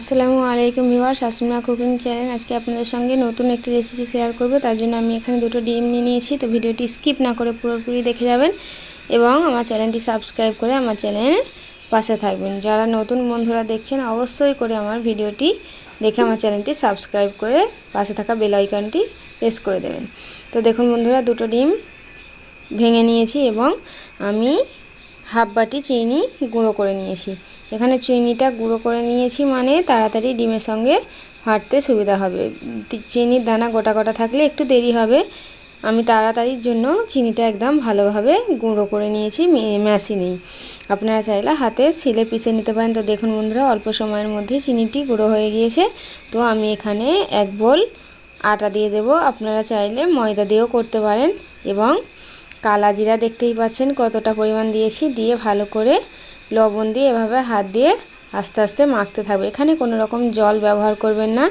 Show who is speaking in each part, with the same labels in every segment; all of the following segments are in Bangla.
Speaker 1: আসসালামু আলাইকুম ভিউয়ার শাসমিনা কুকিং চ্যানেল। আজকে আপনাদের সঙ্গে নতুন একটি রেসিপি শেয়ার করব। তার জন্য আমি এখানে দুটো ডিম নিয়ে নিয়েছি। তো ভিডিওটি স্কিপ না করে পুরোপুরি দেখে যাবেন এবং আমার চ্যানেলটি সাবস্ক্রাইব করে আমার চ্যানেলের পাশে থাকবেন। যারা নতুন বন্ধুরা দেখছেন, অবশ্যই করে আমার ভিডিওটি দেখে আমার চ্যানেলটি সাবস্ক্রাইব করে পাশে থাকা বেল আইকনটি প্রেস করে দেবেন। তো দেখুন বন্ধুরা, দুটো ডিম ভেঙে নিয়েছি এবং আমি হাফ বাটি চিনি গুঁড়ো করে নিয়েছি। এখানে চিনিটা গুঁড়ো করে নিয়েছি মানে তাড়াতাড়ি ডিমের সঙ্গে ফাটতে সুবিধা হবে। চিনির দানা গোটা গোটা থাকলে একটু দেরি হবে। আমি তাড়াতাড়ির জন্য চিনিটা একদম ভালোভাবে গুঁড়ো করে নিয়েছি মেশিনেই আপনারা চাইলে হাতে সিলে পিষে নিতে পারেন। তো দেখুন বন্ধুরা, অল্প সময়ের মধ্যে চিনিটি গুঁড়ো হয়ে গিয়েছে। তো আমি এখানে এক বোল আটা দিয়ে দেব। আপনারা চাইলে ময়দা দিয়েও করতে পারেন এবং কালা জিরা দেখতেই পাচ্ছেন কতটা পরিমাণ দিয়েছি। দিয়ে ভালো করে লবণ দিয়ে এভাবে হাত দিয়ে আস্তে আস্তে মাখতে থাকবে। এখানে কোনো রকম জল ব্যবহার করবেন না।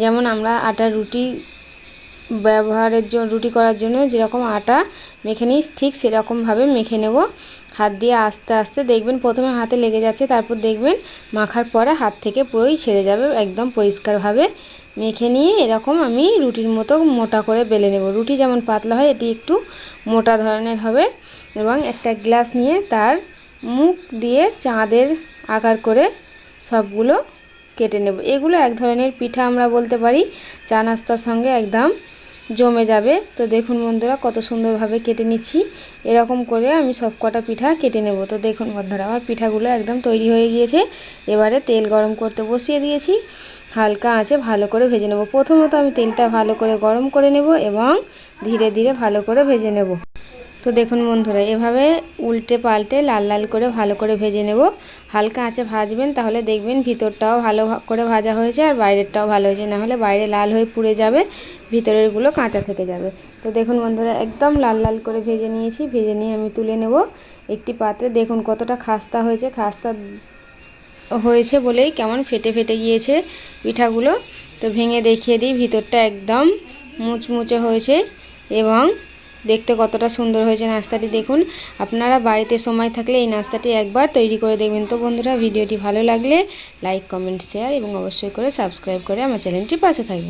Speaker 1: যেমন আমরা আটা রুটি ব্যবহারের জন্য রুটি করার জন্য যেরকম আটা মেখে নিই, ঠিক সেরকমভাবে মেখে নেব। হাত দিয়ে আস্তে আস্তে দেখবেন প্রথমে হাতে লেগে যাচ্ছে, তারপর দেখবেন মাখার পরে হাত থেকে পুরোই ছেড়ে যাবে একদম পরিষ্কারভাবে। মেখে নিয়ে এরকম আমি রুটির মতো মোটা করে বেলে নেব। রুটি যেমন পাতলা হয়, এটি একটু মোটা ধরনের হবে। এবং একটা গ্লাস নিয়ে তার মুখ দিয়ে চাঁদের আকার করে সবগুলো কেটে নেব। এগুলো এক ধরনের পিঠা আমরা বলতে পারি। চা নাস্তার সঙ্গে একদম জমে যাবে। তো দেখুন বন্ধুরা, কত সুন্দরভাবে কেটে নিচ্ছি। এরকম করে আমি সব কটা পিঠা কেটে নেব। তো দেখুন বন্ধুরা, আমার পিঠাগুলো একদম তৈরি হয়ে গিয়েছে। এবারে তেল গরম করতে বসিয়ে দিয়েছি। হালকা আঁচে ভালো করে ভেজে নেব। প্রথমত আমি তেলটা ভালো করে গরম করে নেব এবং ধীরে ধীরে ভালো করে ভেজে নেব। তো দেখুন বন্ধুরা, এভাবে উল্টে পাল্টে লাল লাল করে ভালো করে ভেজে নেব। হালকা আঁচে ভাজবেন, তাহলে দেখবেন ভিতরটাও ভালো করে ভাজা হয়েছে আর বাইরেরটাও ভালো হয়েছে। নাহলে বাইরে লাল হয়ে পুড়ে যাবে, ভিতরেরগুলো কাঁচা থেকে যাবে। তো দেখুন বন্ধুরা, একদম লাল লাল করে ভেজে নিয়েছি। ভেজে নিয়ে আমি তুলে নেব একটি পাত্রে। দেখুন কতটা খাস্তা হয়েছে খাস্তা হয়েছে বলেই কেমন ফেটে ফেটে গিয়েছে পিঠাগুলো। তো ভেঙে দেখিয়ে দিই, ভিতরটা একদম মুচমুচে হয়েছে এবং দেখতে কতটা সুন্দর হয়েছে নাস্তাটি দেখুন। আপনারা বাড়িতে সময় থাকলে এই নাস্তাটি একবার তৈরি করে দেখবেন। তো বন্ধুরা, ভিডিওটি ভালো লাগলে লাইক কমেন্ট শেয়ার এবং অবশ্যই করে সাবস্ক্রাইব করে আমার চ্যানেলটি পাশে থাকবেন।